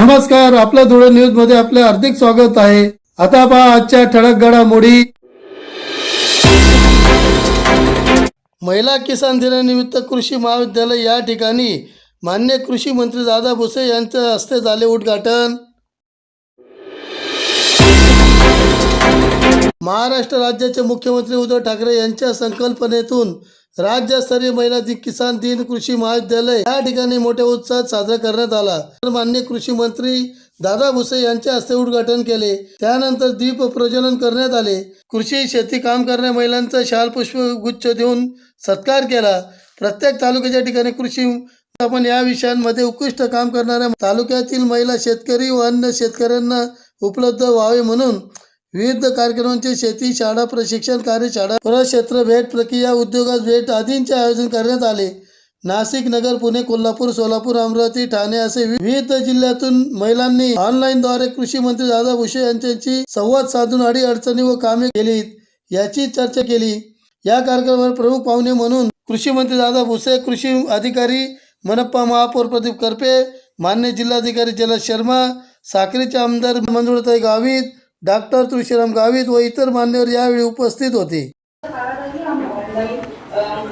नमस्कार आपल्या धुळे न्यूजमध्ये आपले हार्दिक स्वागत आहे. आता पहा आजच्या ठळक घडामोडी. महिला किसान दिनानिमित्त कृषी महाविद्यालय या ठिकाणी मान्य कृषी मंत्री दादा भुसे यांच्या हस्ते झाले उद्घाटन. महाराष्ट्र राज्याचे मुख्यमंत्री उद्धव ठाकरे यांच्या संकल्पनेतून राज्यस्तरीय महिला किसान दिन कृषी महाविद्यालय या ठिकाणी मोठ्या उत्साहात साजरा करण्यात आला. तर मान्य कृषी मंत्री दादा भुसे यांच्या हस्ते उद्घाटन केले. त्यानंतर दीप प्रज्वलन करण्यात आले. कृषी शेती काम करणाऱ्या महिलांचा शाल पुष्प गुच्छ देऊन सत्कार केला. प्रत्येक तालुक्याच्या ठिकाणी कृषी आपण या विषयांमध्ये उत्कृष्ट काम करणाऱ्या तालुक्यातील महिला शेतकरी व अन्य शेतकऱ्यांना उपलब्ध व्हावे म्हणून विविध कार्यक्रमांचे शेती शाळा प्रशिक्षण कार्यशाळा परक्षेत्र भेट प्रक्रिया उद्योगास भेट आदींचे आयोजन करण्यात आले. नाशिक नगर पुणे कोल्हापूर सोलापूर अमरावती ठाणे असे विविध जिल्ह्यातून महिलांनी ऑनलाईनद्वारे कृषी मंत्री दादा भुसे यांच्याशी संवाद साधून अडी अडचणी व कामे केलीत याची चर्चा केली. या कार्यक्रमावर प्रमुख पाहुणे म्हणून कृषी मंत्री दादा भुसे कृषी अधिकारी मनप्पा महापौर प्रदीप करपे मान्य जिल्हाधिकारी जलद शर्मा साखरेचे आमदार मंजुळताई गावित डॉक्टर तुळशीराम गावित व इतर मान्यवर यावेळी उपस्थित होते.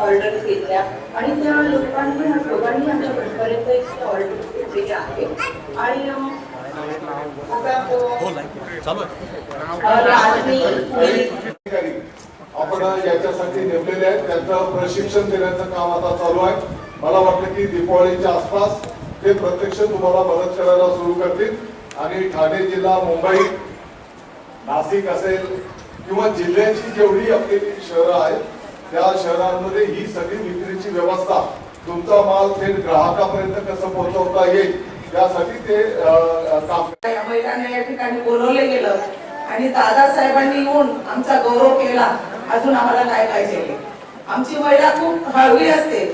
ऑर्डर घेतल्या. आणि त्या लोकांनी एक ऑर्डर आहे. आणि आपण याच्यासाठी नेमलेले आहेत. त्यांचं प्रशिक्षण देण्याचं काम आता चालू आहे. मला वाटतं की दीपावलीच्या आसपास ते प्रत्यक्ष तुम्हाला मदत करायला सुरू करतील. आणि ठाणे जिल्हा मुंबई नाशिक असेल किंवा जिल्ह्याची जेवढी आपली शहरं आहेत त्या शहरांमध्ये ही सगळी विक्रीची व्यवस्था तुमचा माल थेट ग्राहकापर्यंत कसं पोहोचवता येईल यासाठी ते महिलांना या ठिकाणी बोलवले गेलं आणि दादासाहेबांनी येऊन आमचा गौरव केला. अजून आम्हाला काय पाहिजे? आमची महिला खूप हळवी असते.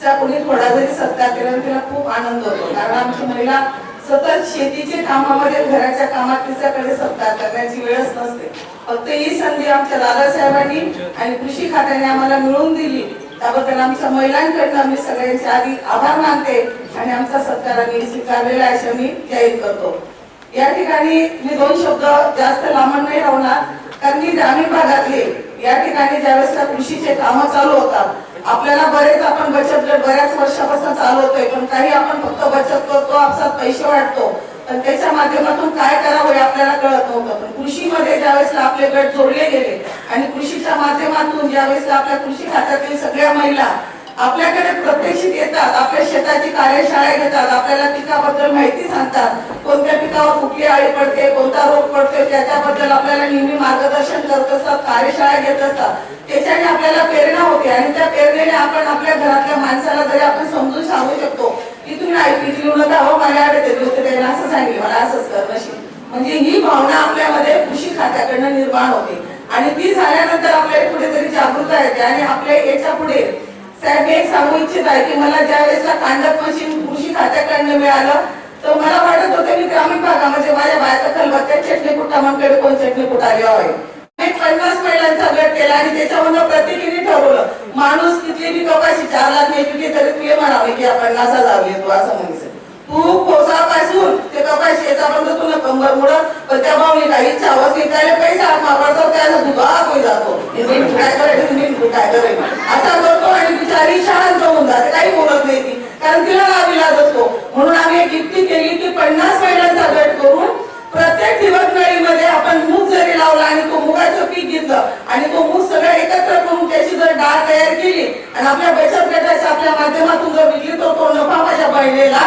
त्या कोणी थोडा जरी सत्कार केला तिला खूप आनंद होतो. कारण आमची महिला सतत शेतीचे कामामध्ये घराच्या कामात तिच्याकडे सत्कार करण्याची वेळच नसते. फक्त ही संधी आमच्या दादासाहेबांनी आणि कृषी खात्याने आम्हाला मिळवून दिली. त्याबद्दल आमच्या महिलांकडनं आम्ही सगळ्यांचे आधी आभार मानते आणि आमचा सत्कार आम्ही स्वीकारलेला आहे मी जाहीर करतो. या ठिकाणी मी दोन शब्द जास्त लांबण नाही राहणार कारण मी ग्रामीण भागातले या ठिकाणी ज्यावेळेस कृषीचे कामं चालू होतात आपल्याला बरेच आपण बचत गट बऱ्याच वर्षापासून चालवतोय पण काही आपण फक्त बचत करतो आपसात पैसे वाटतो पण त्याच्या माध्यमातून काय करावं हे आपल्याला कळत नव्हतं. पण कृषीमध्ये ज्यावेळेस आपले गट जोडले गेले आणि कृषीच्या माध्यमातून ज्यावेळेस आपल्या कृषी खात्यातील सगळ्या महिला आपल्याकडे प्रत्यक्षित येतात आपल्या शेताची कार्यशाळा घेतात आपल्याला पिकाबद्दल माहिती सांगतात. कोणत्या पिकावर कुठली आळी पडते कोणता रोग पडतो त्याच्याबद्दल आपल्याला नेहमी मार्गदर्शन करत असतात कार्यशाळा घेत असतात. त्याच्याने आपल्याला प्रेरणा होते आणि त्या प्रेरणेने आपण आपल्या घरातल्या माणसाला जरी आपण समजून सांगू शकतो की तुम्ही ऐकली लिहू नका हो माझ्याकडे ते होते असं सांगेल मला असंच कर नशीब. म्हणजे ही भावना आपल्यामध्ये कृषी खात्याकडनं निर्माण होते. आणि ती झाल्यानंतर आपल्याला कुठेतरी जागृता येते आणि आपल्या याच्यापुढे साहेब मी एक सांगू इच्छित आहे की मला ज्या वेळेसला कांडप मशीन कृषी खात्याकडनं मिळालं तर मला वाटत होतं मी ग्रामीण भागामध्ये माझ्या बायका खलबत्त्या चटणी कुटामांकडे कोण चटणी कुटा आहे? पन्नास महिलांचा गट केला आणि त्याच्यामधनं प्रत्येकीने ठरवलं माणूस किती बी कपाशी चार लाख नेली तरी तुला म्हणावे की आपण नासा जाऊया तू असं म्हणजे तू कोसापासून ते कपाशी याच्यापर्यंत तुला कंबर मुडत पण त्या भावनी काही चावस हवस विकायला पैसा मारतो त्याला दुधा होई जातो हे नीट काय करायचं नीट काय करायचं असा करतो आणि बिचारी शाळांत होऊन जाते काही बोलत नाही ती कारण तिला नाविलाज असतो म्हणून आम्ही एक युक्ती केली की पन्नास महिलांचा गट करून प्रत्येक दिवस नळीमध्ये आपण मूग जरी लावला आणि तो मुगाचं पीक घेतलं आणि तो मूग सगळं एकत्र करून त्याची जर डाळ तयार केली आणि आपल्या बचत गटाच्या आपल्या माध्यमातून जर विकली तर तो बहिणीला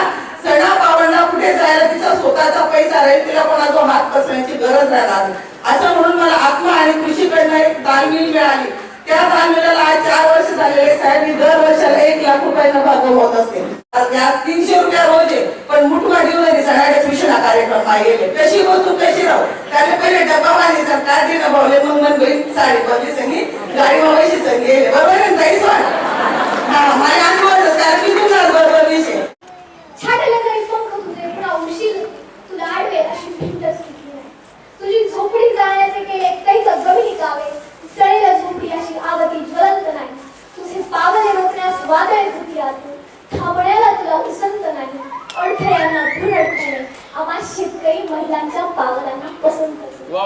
सणा पावणा कुठे जायला तिचा स्वतःचा पैसा राहील तिला कोणाचा हात पसरण्याची गरज राहणार नाही. असं म्हणून मला आत्मा आणि कृषीकडनं एक तालमील मिळाली. त्या तालमीला आज चार वर्ष झालेले साहेब. मी दर वर्षाला एक लाख रुपयांना भागवत असते. तीनशे रुपया रोज आहे पण मुठवाडीवर सगळ्या कृष्णा कार्यक्रम गेले कशी वस्तू कशी राहू? त्याने पहिले डब्बा सरकार काय दिलं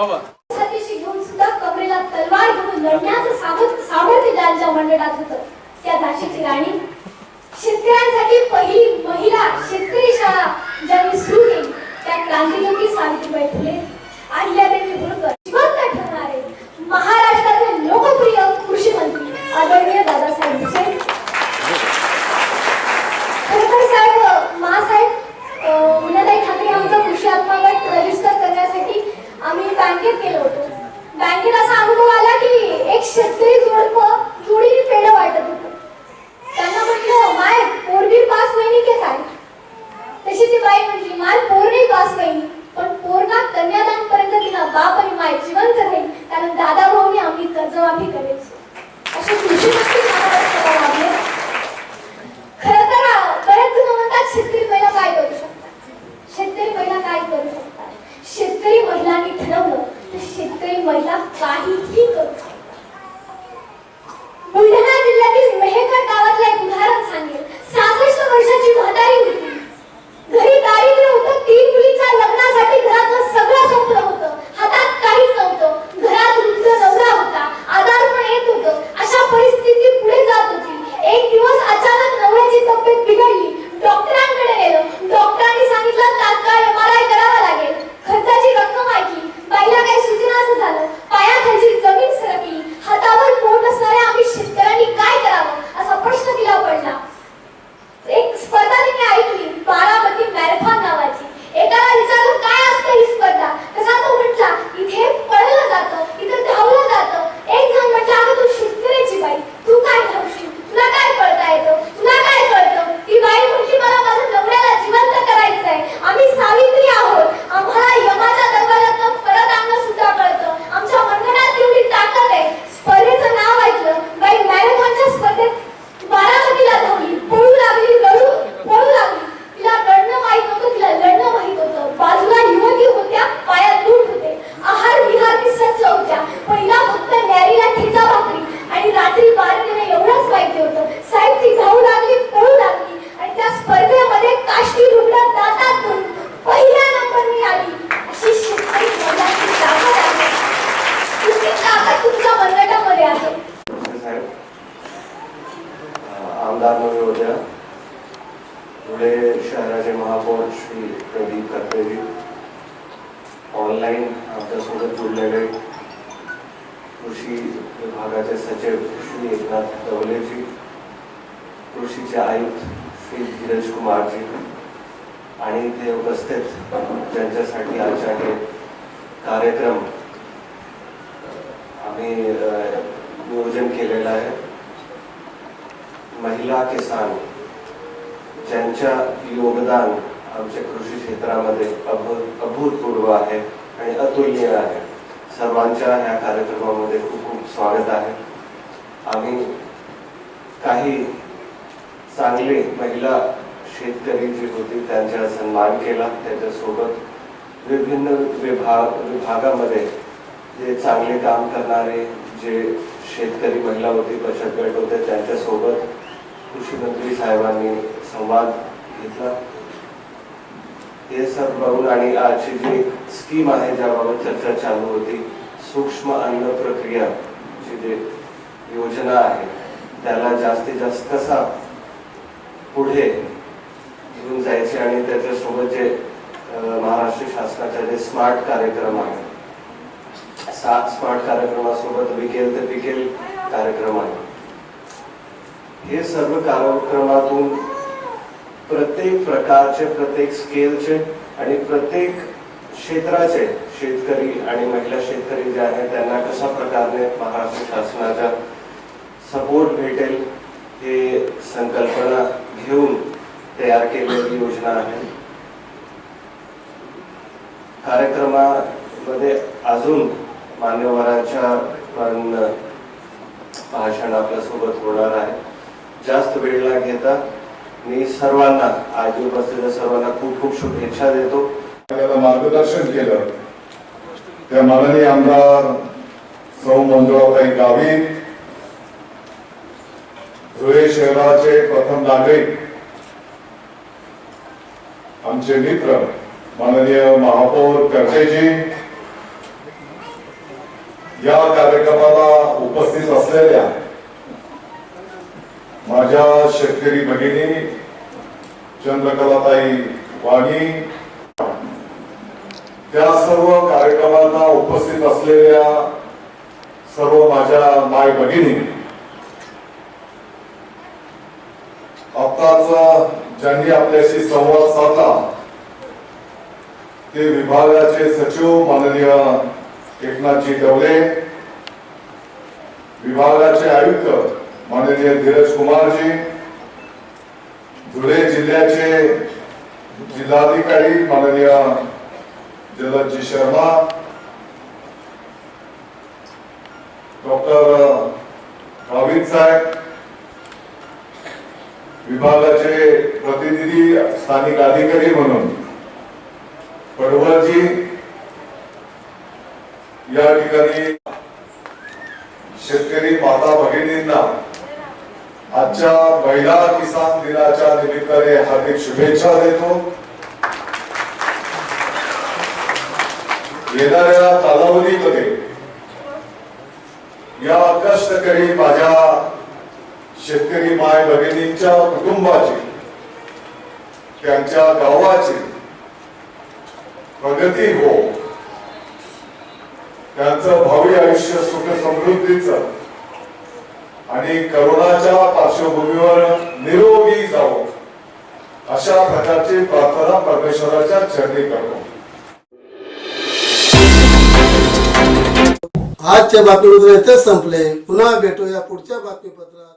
घेऊन सुद्धा कमरेला तलवार घेऊन लढण्याचं सामर्थ्य ज्यांच्या मंडळात होतं त्या झाशीची राणी. शेतकऱ्यांसाठी पहिली महिला शेतकरी शाळा ज्यांनी सुरू केली त्या क्रांतिज्योती सावित्रीबाई फुले अहिल्यादेवी होळकर जिवंत ठरणारे महाराष्ट्राचे लोकप्रिय कृषी मंत्री आदरणीय दादासाहेब भुसे खरंतर साहेब महासाहेब अं, उन्हाताई ठाकरे आमचा कृषी आत्मागत रजिस्टर करण्यासाठी आम्ही बँकेत गेलो होतो बँकेत असा अनुभव आला की एक शेतकरी जोडपं जोडीने पेढं वाटत होतं त्यांना म्हटलं माय पोरगी पास वहिनी के काय तशी माल पोरणे नाही पास पण पोरगा कन्यादान पर्यंत तिला बाप आणि माय जिवंत राहील कारण दादा भाऊने आम्ही कर्जमाफी करायची. असे कृषी मंत्री खरं तर बरेच जण म्हणतात शेतकरी महिला काय करू शकतात? शेतकरी महिला काय करू शकतात? शेतकरी महिलांनी ठरवलं तर शेतकरी महिला काहीही करू शकतात. अ, होत्या. धुळे शहराचे महापौर श्री प्रदीप खत्रेजी. ऑनलाईन आमच्यासोबत जुळलेले कृषी विभागाचे सचिव श्री एकनाथ दवलेजी. कृषीचे आयुक्त श्री धीरज कुमारजी. आणि ते उपस्थित ज्यांच्यासाठी आजच्या हे कार्यक्रम. आम्ही नियोजन केलेलं आहे. महिला किसान ज्यांच्या योगदान आमच्या कृषी क्षेत्रामध्ये अभूतपूर्व आहे आणि अतुलनीय आहे. सर्वांच्या ह्या कार्यक्रमामध्ये खूप खूप स्वागत आहे. आम्ही काही चांगले महिला शेतकरी जी होती त्यांचा सन्मान केला. त्याच्यासोबत विभिन्न विभाग विभागामध्ये जे चांगले काम करणारे जे शेतकरी महिला होती बचत गट होते त्यांच्यासोबत कृषी मंत्री साहेबांनी संवाद घेतला. हे सर्व बघून आणि आजची जी स्कीम आहे ज्याबाबत चर्चा चालू होती सूक्ष्म अन्न प्रक्रिया ची जे योजना आहे त्याला जास्तीत जास्त कसा पुढे घेऊन जायचे आणि त्याच्यासोबत जे महाराष्ट्र शासनाचे जे स्मार्ट कार्यक्रम आहे सात स्मार्ट कार्यक्रमासोबत विकेल ते पिकेल कार्यक्रम आहे हे सर्व कार्यक्रमातून प्रत्येक प्रकारचे प्रत्येक स्केलचे आणि प्रत्येक क्षेत्राचे शेतकरी आणि महिला शेतकरी जे आहेत त्यांना कशा प्रकारे महाराष्ट्र शासनाचा सपोर्ट भेटेल हे संकल्पना घेऊन तयार केलेली योजना आहे. कार्यक्रमामध्ये अजून मान्यवरांच्या पण भाषण आपल्यासोबत होणार आहे. जास्त वेळ न घेता मी सर्वांना आज उपस्थित सर्वांना खूप खूप शुभेच्छा देतो. मार्गदर्शन केलं. त्या माननीय आमदार सौ मंजुळाबाई गावित धुळे शहराचे प्रथम नागरिक आमचे मित्र माननीय महापौर कर्तेजी या कार्यक्रमाला उपस्थित असलेल्या माझ्या शेतकरी भगिनी चंद्रकलाताई वाणी त्या सर्व कार्यक्रमांना उपस्थित असलेल्या सर्व माझ्या माय भगिनी आत्ताच ज्यांनी आपल्याशी संवाद साधला ते विभागाचे सचिव माननीय एकनाथजी डवले विभागाचे आयुक्त माननीय धीरज कुमारजी धुळे जिल्ह्याचे जिल्हाधिकारी माननीय जलदजी शर्मा डॉक्टर गावित साहेब विभागाचे प्रतिनिधी स्थानिक अधिकारी म्हणून पडवळजी या ठिकाणी शेतकरी माता भगिनींना आजच्या महिला किसान दिनाच्या निमित्ताने हार्दिक शुभेच्छा देतो. येणाऱ्या कालावधीमध्ये या कष्टकरी माझ्या शेतकरी माय भगिनींच्या कुटुंबाची त्यांच्या गावाची प्रगती हो त्यांचं भावी आयुष्य सुख समृद्धीचं आणि करोनाच्या पार्श्वभूमीवर निरोगी जावं. अशा प्रकारची प्रार्थना परमेश्वराच्या चरणी करतो. आजच्या बातमीपत्र इथेच संपले. पुन्हा भेटूया पुढच्या बातमीपत्रात.